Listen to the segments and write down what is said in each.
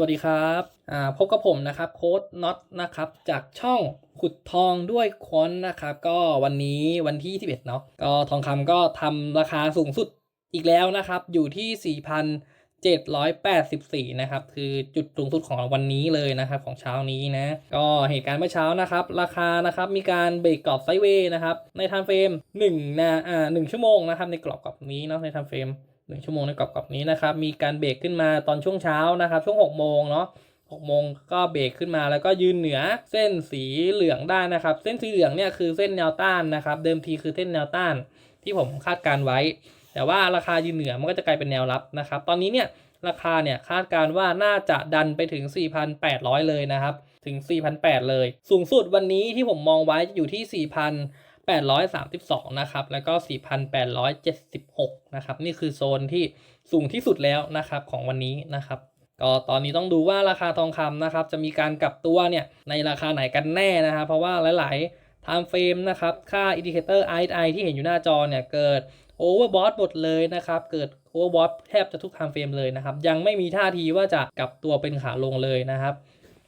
วัสดีครับพบกับผมนะครับโค้ดน็อตนะครับจากช่องขุดทองด้วยควอนนะครับ ก็วันนี้วันที่ 21 เนาะก็ทองคำก็ทำราคาสูงสุดอีกแล้วนะครับ อยู่ที่ 4,784 นะครับ คือจุดสูงสุดของวันนี้เลยนะครับของเช้านี้นะ ก็เหตุการณ์เมื่อเช้านะครับ ราคานะครับมีการเบรกกรอบไซด์เวย์นะครับ ในไทม์เฟรม1นะอ่า1ชั่วโมงนะครับ ในกรอบกรอบนี้เนาะในไทม์เฟรม หนึ่งชั่วโมงในกรอบกรอบนี้นะครับ มีการเบรกขึ้นมาตอนช่วงเช้านะครับ ช่วง6โมงเนาะ6โมงก็เบรกขึ้นมาแล้วก็ยืนเหนือเส้นสีเหลืองได้นะครับ เส้นสีเหลืองเนี่ยคือเส้นแนวต้านนะครับ เดิมทีคือเส้นแนวต้านที่ผมคาดการไว้ แต่ว่าราคายืนเหนือมันก็จะกลายเป็นแนวรับนะครับ ตอนนี้เนี่ยราคาเนี่ยคาดการว่าน่าจะดันไปถึง 4,800 เลยนะครับ ถึง 4,800 เลย สูงสุดวันนี้ที่ผมมองไว้อยู่ที่4,000 832 นะครับ แล้วก็ 4,876 นะครับ นี่คือโซนที่สูงที่สุดแล้วนะครับของวันนี้นะครับ ก็ตอนนี้ต้องดูว่าราคาทองคำนะครับ จะมีการกลับตัวเนี่ยในราคาไหนกันแน่นะครับ เพราะว่าหลาย ๆ time frame นะครับ ค่า indicator RSI ที่เห็นอยู่หน้าจอเนี่ยเกิด overbought หมดเลยนะครับ เกิด overbought แทบจะทุก time frame เลยนะครับ ยังไม่มีท่าทีว่าจะกลับตัวเป็นขาลงเลยนะครับ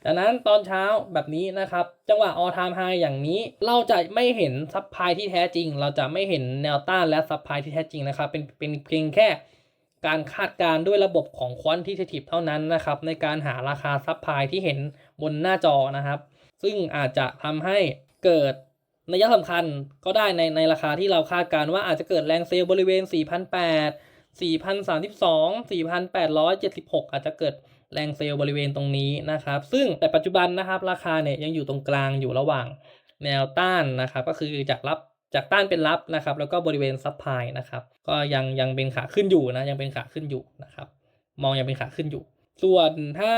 ดังนั้นตอนเช้าแบบนี้นะครับ จังหวะ all time high อย่างนี้ เราจะไม่เห็นซับพลายที่แท้จริง เราจะไม่เห็นแนวต้านและซับพลายที่แท้จริงนะครับ เป็นเป็นเพียงแค่การคาดการด้วยระบบของ quantitative เท่านั้นนะครับ ในการหาราคาซับพลายที่เห็นบนหน้าจอนะครับ ซึ่งอาจจะทำให้เกิดนัยสำคัญก็ได้ในในราคาที่เราคาดการว่าอาจจะเกิดแรงเซลล์บริเวณ 4,800 4,032 4,876 อาจจะเกิด แรงเซลล์บริเวณตรงนี้นะครับ ซึ่งแต่ปัจจุบันนะครับราคาเนี่ยยังอยู่ตรงกลางอยู่ระหว่างแนวต้านนะครับก็คือจากรับจากต้านเป็นรับนะครับ แล้วก็บริเวณซับพลายนะครับก็ยังยังเป็นขาขึ้นอยู่นะยังเป็นขาขึ้นอยู่นะครับ มองยังเป็นขาขึ้นอยู่ ส่วนถ้า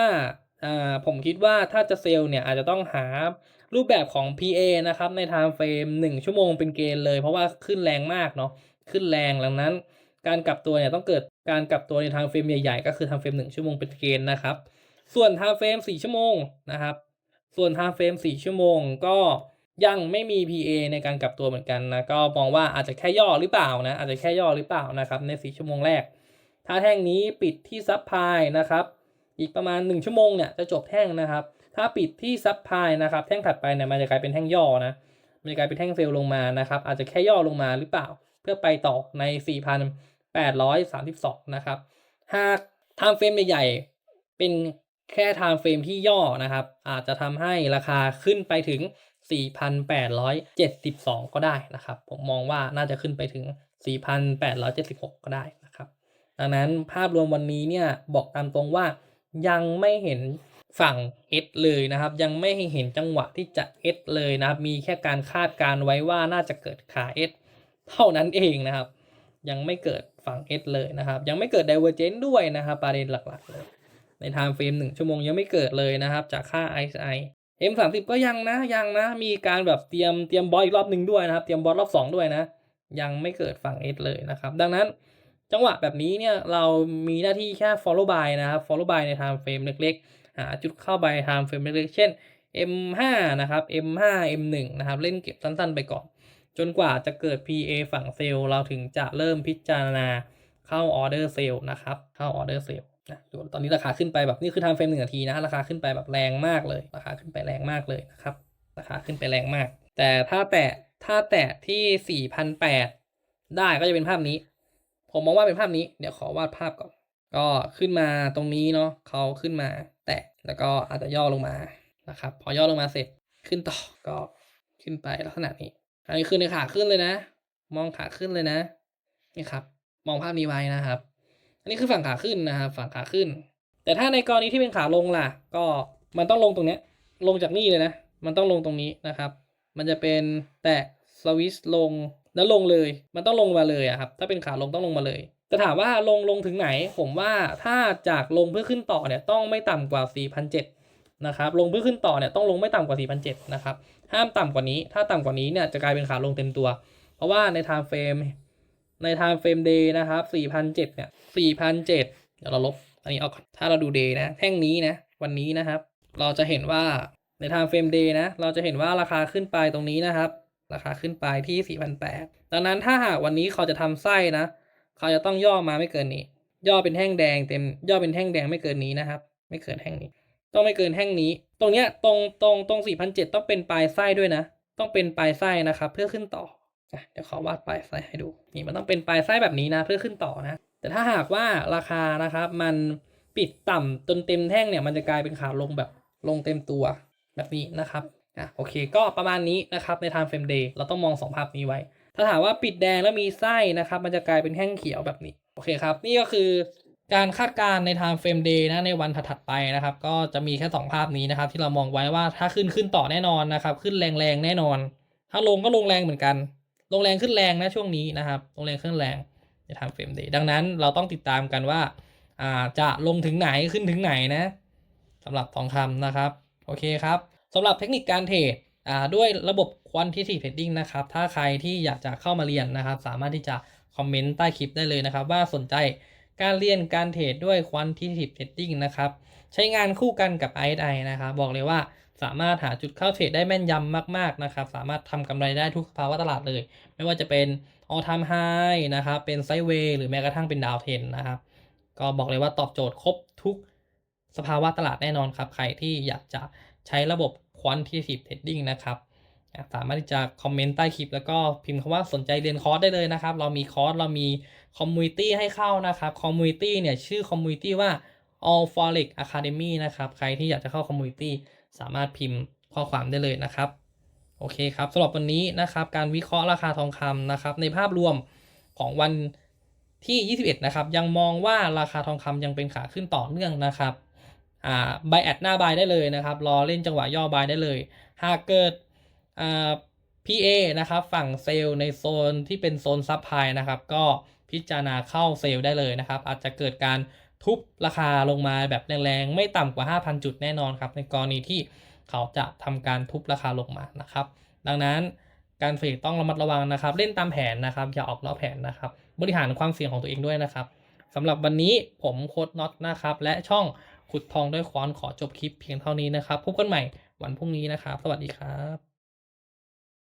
อ่าผมคิดว่าถ้าจะเซลล์เนี่ยอาจจะต้องหารูปแบบของ PA นะครับใน time frame 1 ชั่วโมงเป็นเกณฑ์เลย เพราะว่าขึ้นแรงมากเนาะขึ้นแรงดังนั้น การกลับตัวเนี่ยต้องเกิด การกลับตัวในทางเฟรมใหญ่ๆ ก็คือทางเฟรม1ชั่วโมงเป็นเกณฑ์นะครับ ส่วนทางเฟรม4ชั่วโมงนะครับ ส่วนทางเฟรม4ชั่วโมงก็ยังไม่มี PA ในการกลับตัวเหมือนกันนะ ก็มองว่าอาจจะแค่ย่อหรือเปล่านะ อาจจะแค่ย่อหรือเปล่านะครับ ใน 4 ชั่วโมงแรก ถ้าแท่งนี้ปิดที่ซับพายนะครับ อีกประมาณ 1 ชั่วโมงเนี่ยจะจบแท่งนะครับ ถ้าปิดที่ซับพายนะครับ แท่งถัดไปเนี่ยมันจะกลายเป็นแท่งย่อนะ มันจะกลายเป็นแท่งเฟลลงมานะครับ อาจจะแค่ย่อลงมาหรือเปล่า เพื่อไปต่อใน 832 นะครับ หาก time frame ใหญ่ๆ เป็นแค่ time frame ที่ย่อนะครับ อาจจะทำให้ราคาขึ้นไปถึง 4,872 ก็ได้นะครับ ผมมองว่าน่าจะขึ้นไปถึง 4,876 ก็ได้นะครับ ดังนั้นภาพรวมวันนี้เนี่ยบอกตามตรงว่ายังไม่เห็นฝั่ง S เลยนะครับ ยังไม่เห็นจังหวะที่จะ S เลยนะครับ มีแค่การคาดการไว้ว่าน่าจะเกิดขา S เท่านั้นเองนะครับ ยังไม่เกิด ฝั่ง S เลยนะครับ ยังไม่เกิด Divergence ด้วยนะครับประเด็นหลักๆเลยใน time frame 1 ชั่วโมงยังไม่เกิดเลยนะครับ จากค่า RSI M30 ก็ยังนะยังนะ มีการแบบเตรียมเตรียมบอลอีกรอบหนึ่งด้วยนะครับ เตรียมบอลรอบ 2 ด้วยนะ ยังไม่เกิดฝั่ง S เลยนะครับ ดังนั้นจังหวะแบบนี้เนี่ยเรามีหน้าที่แค่ follow by นะครับ follow by ใน time frame เล็กๆ หาจุดเข้าไป time frame เล็กๆ เช่น M5 นะครับ M5 M1 นะครับ เล่นเก็บสั้นๆ ไปก่อน จนกว่าจะเกิด PA ฝั่งเซลล์เราถึงจะเริ่มพิจารณาเข้าออเดอร์เซลล์นะครับเข้าออเดอร์เซลล์นะตอนนี้ราคาขึ้นไปแบบนี้คือ time frame หนึ่งนาทีนะราคาขึ้นไปแบบแรงมากเลย ราคาขึ้นไปแรงมากเลยนะครับราคาขึ้นไปแรงมาก แต่ถ้าแตะถ้าแตะที่4,800ได้ก็จะเป็นภาพนี้ ผมมองว่าเป็นภาพนี้ เดี๋ยวขอวาดภาพก่อน ก็ขึ้นมาตรงนี้เนาะเขาขึ้นมา แตะแล้วก็อาจจะย่อลงมานะครับ พอย่อลงมาเสร็จขึ้นต่อก็ขึ้นไปลักษณะนี้ อันนี้คือในขาขึ้นเลยนะ มองขาขึ้นเลยนะ นี่ครับ มองภาพนี้ไว้นะครับ อันนี้คือฝั่งขาขึ้นนะครับ ฝั่งขาขึ้น แต่ถ้าในกรณีที่เป็นขาลงล่ะ ก็มันต้องลงตรงเนี้ย ลงจากนี่เลยนะ มันต้องลงตรงนี้นะครับ มันจะเป็นแตะสวิตช์ลงแล้วลงเลย มันต้องลงมาเลยอะครับ ถ้าเป็นขาลงต้องลงมาเลยแต่ถามว่าลงลงถึงไหน ผมว่าถ้าจากลงเพื่อขึ้นต่อเนี่ยต้องไม่ต่ำกว่า4,700นะครับ ลงเพื่อขึ้นต่อเนี่ยต้องลงไม่ต่ำกว่า4,700นะครับ ห้ามต่ำกว่านี้ ถ้าต่ำกว่านี้เนี่ยจะกลายเป็นขาลงเต็มตัว เพราะว่าใน time frame ใน time frame day นะครับ4,007เนี่ย4,007เดี๋ยวเราลบอันนี้เอก่อนถ้าเราดู day นะแท่งนี้นะวันนี้นะครับ เราจะเห็นว่าใน time frame day นะเราจะเห็นว่าราคาขึ้นไปตรงนี้นะครับ ราคาขึ้นไปที่ 4,800ดังนั้นถ้าหากวันนี้เขาจะทำไส้นะ เขาจะต้องย่อมาไม่เกินนี้ ย่อเป็นแท่งแดงเต็มย่อเป็นแท่งแดงไม่เกินนี้นะครับ ไม่เกินแท่งนี้ ต้องไม่เกินแท่งนี้ ตรงเนี้ยตรงตรงตรง4,007ต้องเป็นปลายไส้ด้วยนะ ต้องเป็นปลายไส้นะครับ เพื่อขึ้นต่ออเดี๋ยวขอวาดปลายไส้ให้ดู นี่มันต้องเป็นปลายไส้แบบนี้นะ เพื่อขึ้นต่อนะ แต่ถ้าหากว่าราคานะครับ มันปิดต่ำจนเต็มแท่งเนี่ย มันจะกลายเป็นขาลงแบบลงเต็มตัวแบบนี้นะครับอะโอเคก็ประมาณนี้นะครับใน time frame day เราต้องมองสองภาพนี้ไว้ ถ้าถามว่าปิดแดงแล้วมีไส้นะครับ มันจะกลายเป็นแท่งเขียวแบบนี้ โอเคครับ นี่ก็คือ การคาดการณ์ใน time frame day นะในวันถัดไปนะครับ ก็จะมีแค่สองภาพนี้นะครับ ที่เรามองไว้ว่าถ้าขึ้นขึ้นต่อแน่นอนนะครับ ขึ้นแรงๆแน่นอน ถ้าลงก็ลงแรงเหมือนกัน ลงแรงขึ้นแรงนะช่วงนี้นะครับ ลงแรงขึ้นแรงใน time frame day ดังนั้นเราต้องติดตามกันว่าอ่าจะลงถึงไหนขึ้นถึงไหนนะสำหรับทองคำนะครับ โอเคครับสำหรับเทคนิคการเทรดอ่าด้วยระบบ quantitative trading นะครับ ถ้าใครที่อยากจะเข้ามาเรียนนะครับ สามารถที่จะคอมเมนต์ใต้คลิปได้เลยนะครับ ว่าสนใจ การเรียนการเทรดด้วย quantitative trading นะครับ ใช้งานคู่กันกับ RSI นะครับ บอกเลยว่าสามารถหาจุดเข้าเทรดได้แม่นยำมาก ๆ นะครับ สามารถทำกำไรได้ทุกสภาวะตลาดเลย ไม่ว่าจะเป็น all time high นะครับ เป็น sideway หรือแม้กระทั่งเป็น down trend นะครับ ก็บอกเลยว่าตอบโจทย์ครบทุกสภาวะตลาดแน่นอนครับ ใครที่อยากจะใช้ระบบ quantitative trading นะครับ สามารถที่จะคอมเมนต์ใต้คลิป แล้วก็พิมพ์คำว่าสนใจเรียนคอร์สได้เลยนะครับ เรามีคอร์สเรามีคอมมูนิตี้ให้เข้านะครับคอมมูนิตี้เนี่ยชื่อคอมมูนิตี้ว่า all forex academy นะครับ ใครที่อยากจะเข้าคอมมูนิตี้สามารถพิมพ์ข้อความได้เลยนะครับ โอเคครับสำหรับวันนี้นะครับ การวิเคราะห์ราคาทองคำนะครับ ในภาพรวมของวันที่ 21 นะครับ ยังมองว่าราคาทองคำยังเป็นขาขึ้นต่อเนื่องนะครับอ่าบายแอดหน้าบายได้เลยนะครับ รอเล่นจังหวะย่อบายได้เลยหากเกิด อ่า PA นะครับฝั่งเซลล์ในโซนที่เป็นโซนซับไพนะครับ ก็พิจารณาเข้าเซลล์ได้เลยนะครับ อาจจะเกิดการทุบราคาลงมาแบบแรงๆ ไม่ต่ำกว่า 5,000 จุดแน่นอนครับ ในกรณีที่เขาจะทำการทุบราคาลงมานะครับ ดังนั้นการเทรดต้องระมัดระวังนะครับ เล่นตามแผนนะครับ อย่าออกนอกแผนนะครับ บริหารความเสี่ยงของตัวเองด้วยนะครับสำหรับวันนี้ผมโค้ดน็อตนะครับ และช่องขุดทองด้วยค้อนขอจบคลิปเพียงเท่านี้นะครับพบกันใหม่วันพรุ่งนี้นะครับ สวัสดีครับ